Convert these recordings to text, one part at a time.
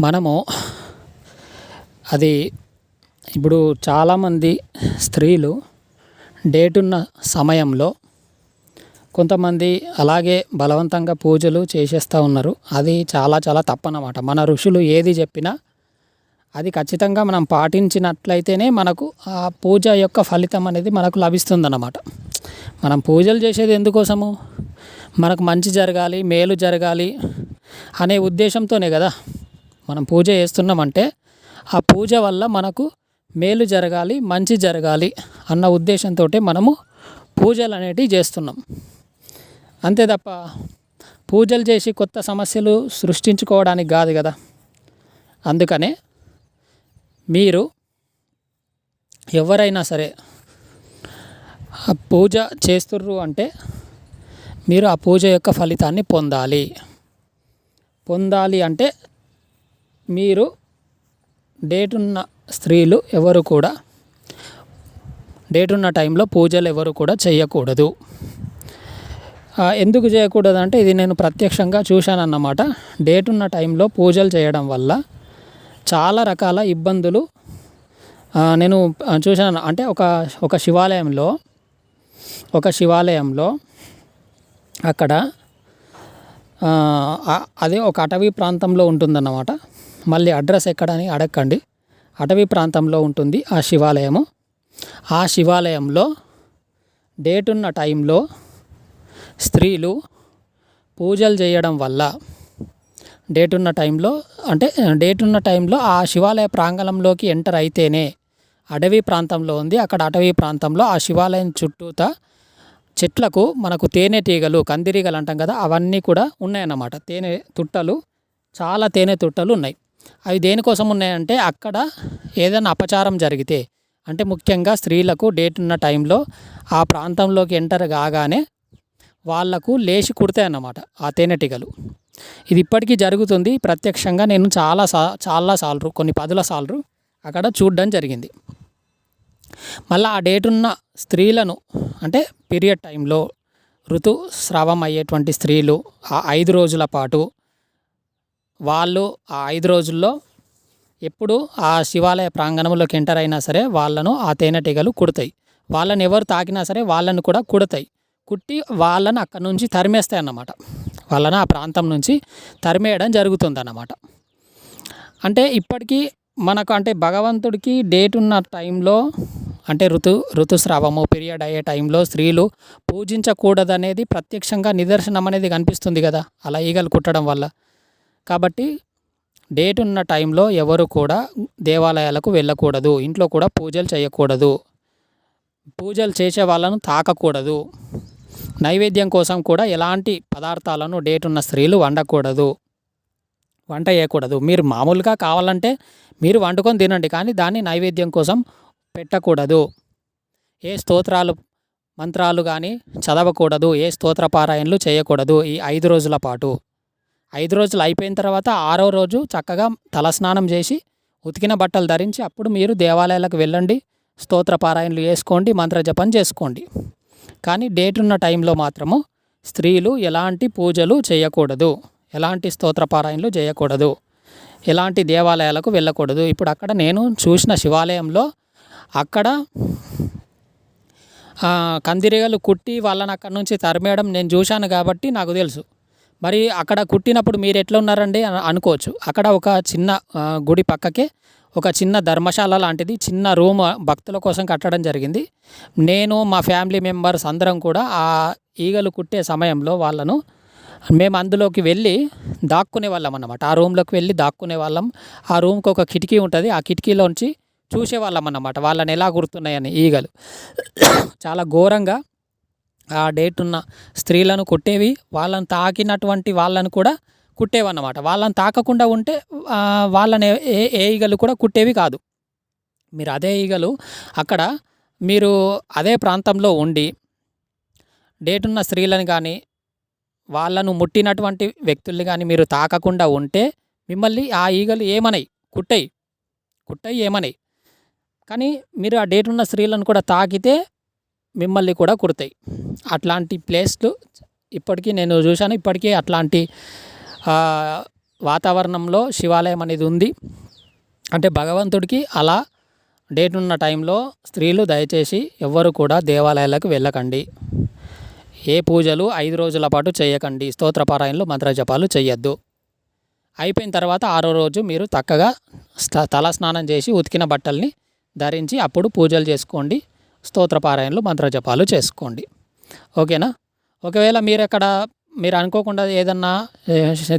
మనము అది ఇప్పుడు చాలామంది స్త్రీలు డేట్ ఉన్న సమయంలో కొంతమంది అలాగే బలవంతంగా పూజలు చేసేస్తూ ఉన్నారు. అది చాలా చాలా తప్పనమాట మన ఋషులు ఏది చెప్పినా అది ఖచ్చితంగా మనం పాటించినట్లయితేనే మనకు ఆ పూజ యొక్క ఫలితం అనేది మనకు లభిస్తుందన్నమాట. మనం పూజలు చేసేది ఎందుకోసము? మనకు మంచి జరగాలి మేలు జరగాలి అనే ఉద్దేశంతోనే కదా. మనం పూజ చేస్తున్నామంటే ఆ పూజ వల్ల మనకు మేలు జరగాలి మంచి జరగాలి అన్న ఉద్దేశంతో మనము పూజలు అనేటివి చేస్తున్నాం. అంతే తప్ప పూజలు చేసి కొత్త సమస్యలు సృష్టించుకోవడానికి కాదు కదా. అందుకనే మీరు ఎవరైనా సరే ఆ పూజ చేస్తుర్రు అంటే మీరు ఆ పూజ యొక్క ఫలితాన్ని పొందాలి. పొందాలి అంటే మీరు డేట్ ఉన్న స్త్రీలు ఎవరు కూడా డేట్ ఉన్న టైంలో పూజలు ఎవరు కూడా చేయకూడదు. ఎందుకు చేయకూడదు అంటే ఇది నేను ప్రత్యక్షంగా చూశానన్నమాట. డేట్ ఉన్న టైంలో పూజలు చేయడం వల్ల చాలా రకాల ఇబ్బందులు నేను చూశాను. అంటే ఒక ఒక శివాలయంలో ఒక శివాలయంలో అక్కడ అదే ఒక అటవీ ప్రాంతంలో ఉంటుందన్నమాట. మళ్ళీ అడ్రస్ ఎక్కడని అడగండి అటవీ ప్రాంతంలో ఉంటుంది ఆ శివాలయము. ఆ శివాలయంలో డేట్ ఉన్న టైంలో స్త్రీలు పూజలు చేయడం వల్ల డేట్ ఉన్న టైంలో అంటే డేట్ ఉన్న టైంలో ఆ శివాలయ ప్రాంగణంలోకి ఎంటర్ అయితేనే అడవి ప్రాంతంలో ఉంది. అక్కడ అటవీ ప్రాంతంలో ఆ శివాలయం చుట్టూతా చెట్లకు మనకు తేనెటీగలు కందిరీగలు అంటాం కదా అవన్నీ కూడా ఉన్నాయన్నమాట. తేనె తుట్టలు చాలా తేనె తుట్టలు ఉన్నాయి. అవి దేనికోసం ఉన్నాయంటే అక్కడ ఏదైనా అపచారం జరిగితే అంటే ముఖ్యంగా స్త్రీలకు డేట్ ఉన్న టైంలో ఆ ప్రాంతంలోకి ఎంటర్ కాగానే వాళ్ళకు లేచి కుడతాయి అన్నమాట ఆ తేనెటీగలు ఇది ఇప్పటికీ జరుగుతుంది. ప్రత్యక్షంగా నేను చాలా సా చాలా సార్లు కొన్ని పదుల సార్లు అక్కడ చూడడం జరిగింది. మళ్ళీ ఆ డేట్ ఉన్న స్త్రీలను అంటే పీరియడ్ టైంలో ఋతుస్రావం అయ్యేటువంటి స్త్రీలు ఆ ఐదు రోజుల పాటు వాళ్ళు ఆ ఐదు రోజుల్లో ఎప్పుడు ఆ శివాలయ ప్రాంగణంలోకి ఎంటర్ అయినా సరే వాళ్ళను ఆ తేనెటీగలు కుడతాయి. వాళ్ళని ఎవరు తాకినా సరే వాళ్ళను కూడా కుడతాయి. కుట్టి వాళ్ళని అక్కడ నుంచి తరిమేస్తాయి అన్నమాట. వాళ్ళని ఆ ప్రాంతం నుంచి తరిమేయడం జరుగుతుంది అన్నమాట అంటే ఇప్పటికీ మనకు అంటే భగవంతుడికి డేట్ ఉన్న టైంలో అంటే ఋతు ఋతుస్రావము పీరియడ్ అయ్యే టైంలో స్త్రీలు పూజించకూడదనేది ప్రత్యక్షంగా నిదర్శనం అనేది కనిపిస్తుంది కదా. అలా ఈగలు కుట్టడం వల్ల. కాబట్టి డేట్ ఉన్న టైంలో ఎవరు కూడా దేవాలయాలకు వెళ్ళకూడదు. ఇంట్లో కూడా పూజలు చేయకూడదు. పూజలు చేసే వాళ్ళను తాకకూడదు. నైవేద్యం కోసం కూడా ఎలాంటి పదార్థాలను డేట్ ఉన్న స్త్రీలు వండకూడదు. వంట చేయకూడదు. మీరు మామూలుగా కావాలంటే మీరు వండుకొని తినండి కానీ దాన్ని నైవేద్యం కోసం పెట్టకూడదు. ఏ స్తోత్రాలు మంత్రాలు కానీ చదవకూడదు. ఏ స్తోత్ర పారాయణలు చేయకూడదు. ఈ ఐదు రోజుల పాటు. ఐదు రోజులు అయిపోయిన తర్వాత ఆరో రోజు చక్కగా తలస్నానం చేసి ఉతికిన బట్టలు ధరించి అప్పుడు మీరు దేవాలయాలకు వెళ్ళండి స్తోత్ర పారాయణలు చేసుకోండి మంత్రజపం చేసుకోండి. కానీ డేట్ ఉన్న టైంలో మాత్రము స్త్రీలు ఎలాంటి పూజలు చేయకూడదు. ఎలాంటి స్తోత్ర పారాయణలు చేయకూడదు. ఎలాంటి దేవాలయాలకు వెళ్ళకూడదు. ఇప్పుడు అక్కడ నేను చూసిన శివాలయంలో అక్కడ కందిరీగలు కుట్టి వాళ్ళని అక్కడి నుంచి తరిమేయడం నేను చూశాను కాబట్టి నాకు తెలుసు. మరి అక్కడ కుట్టినప్పుడు మీరు ఎట్లా ఉన్నారండి అని అనుకోవచ్చు. అక్కడ ఒక చిన్న గుడి పక్కకే ఒక చిన్న ధర్మశాల లాంటిది చిన్న రూమ్ భక్తుల కోసం కట్టడం జరిగింది. నేను మా ఫ్యామిలీ మెంబర్స్ అందరం కూడా ఆ ఈగలు కుట్టే సమయంలో వాళ్ళను మేము అందులోకి వెళ్ళి దాక్కునే వాళ్ళం అన్నమాట. ఆ రూమ్లోకి వెళ్ళి దాక్కునే వాళ్ళం. ఆ రూమ్కి ఒక కిటికీ ఉంటుంది. ఆ కిటికీలోంచి చూసేవాళ్ళం అన్నమాట. వాళ్ళని ఎలా గుర్తున్నాయని ఈగలు. చాలా ఘోరంగా ఆ డేట్ ఉన్న స్త్రీలను కుట్టేవి వాళ్ళని తాకినటువంటి వాళ్ళని కూడా కుట్టేవన్నమాట. వాళ్ళని తాకకుండా ఉంటే వాళ్ళని ఏ ఏ ఈగలు కూడా కుట్టేవి కాదు. మీరు అదే ఈగలు అక్కడ మీరు అదే ప్రాంతంలో ఉండి డేట్ ఉన్న స్త్రీలను కానీ వాళ్ళను ముట్టినటువంటి వ్యక్తుల్ని కానీ మీరు తాకకుండా ఉంటే మిమ్మల్ని ఆ ఈగలు ఏమనయి కుట్టయి. కుట్టయి ఏమనయి. కానీ మీరు ఆ డేట్ ఉన్న స్త్రీలను కూడా తాకితే మిమ్మల్ని కూడా కుడతాయి. అట్లాంటి ప్లేస్లు ఇప్పటికీ నేను చూశాను. ఇప్పటికీ అట్లాంటి వాతావరణంలో శివాలయం అనేది ఉంది. అంటే భగవంతుడికి అలా డేట్ ఉన్న టైంలో స్త్రీలు దయచేసి ఎవ్వరు కూడా దేవాలయాలకు వెళ్ళకండి. ఏ పూజలు ఐదు రోజుల పాటు చేయకండి. స్తోత్రపారాయణలు మంత్రజపాలు చేయొద్దు అయిపోయిన తర్వాత ఆరో రోజు మీరు చక్కగా తల స్నానం చేసి ఉతికిన బట్టల్ని ధరించి అప్పుడు పూజలు చేసుకోండి. స్తోత్రపారాయణలు మంత్రజపాలు చేసుకోండి. ఓకేనా? ఒకవేళ మీరు అక్కడ మీరు అనుకోకుండా ఏదన్నా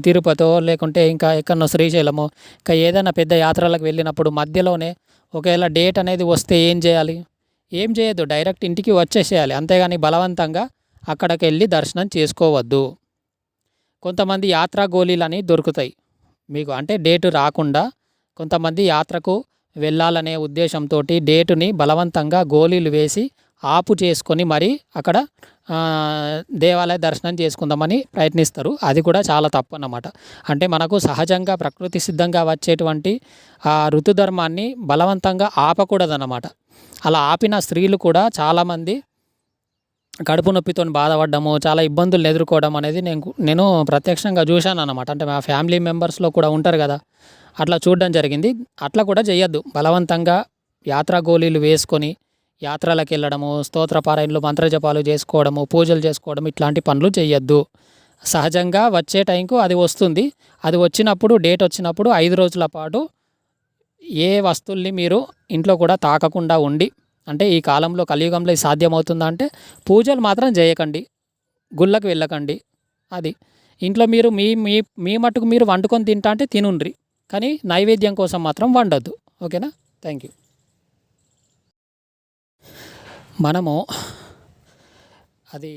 తిరుపతో లేకుంటే ఇంకా ఎక్కడనో శ్రీశైలమో ఇంకా ఏదైనా పెద్ద యాత్రలకు వెళ్ళినప్పుడు మధ్యలోనే ఒకవేళ డేట్ అనేది వస్తే ఏం చేయాలి? ఏం చేయొద్దు డైరెక్ట్ ఇంటికి వచ్చేసేయాలి. అంతేగాని బలవంతంగా అక్కడికి వెళ్ళి దర్శనం చేసుకోవద్దు. కొంతమంది యాత్రా గోళీలని దొరుకుతాయి. మీకు అంటే డేటు రాకుండా కొంతమంది యాత్రకు వెళ్ళాలనే ఉద్దేశంతో డేటుని బలవంతంగా గోళీలు వేసి ఆపు చేసుకొని మరి అక్కడ దేవాలయ దర్శనం చేసుకుందామని ప్రయత్నిస్తారు. అది కూడా చాలా తప్పు అన్నమాట. అంటే మనకు సహజంగా ప్రకృతి సిద్ధంగా వచ్చేటువంటి ఆ ఋతుధర్మాన్ని బలవంతంగా ఆపకూడదన్నమాట. అలా ఆపిన స్త్రీలు కూడా చాలామంది కడుపు నొప్పితో బాధపడ్డము చాలా ఇబ్బందులు ఎదుర్కోవడం అనేది నేను నేను ప్రత్యక్షంగా చూశాను అనమాట అంటే మా ఫ్యామిలీ మెంబర్స్లో కూడా ఉంటారు కదా. అట్లా చూడడం జరిగింది. అట్లా కూడా చేయొద్దు బలవంతంగా యాత్రా గోళీలు వేసుకొని యాత్రలకు వెళ్ళడము స్తోత్రపారాయణలు మంత్రజపాలు చేసుకోవడము పూజలు చేసుకోవడం ఇట్లాంటి పనులు చేయొద్దు సహజంగా వచ్చే టైంకు అది వస్తుంది. అది వచ్చినప్పుడు డేట్ వచ్చినప్పుడు ఐదు రోజుల పాటు ఏ వస్తువుల్ని మీరు ఇంట్లో కూడా తాకకుండా ఉండి అంటే ఈ కాలంలో కలియుగంలో సాధ్యమవుతుందా అంటే పూజలు మాత్రం చేయకండి గుళ్ళకు వెళ్ళకండి. అది. ఇంట్లో మీరు మీ మీ మీ మట్టుకు మీరు వండుకొని తింటా అంటే తినుండ్రి. కానీ నైవేద్యం కోసం మాత్రం వండొద్దు. ఓకేనా? థ్యాంక్ యూ మనము అది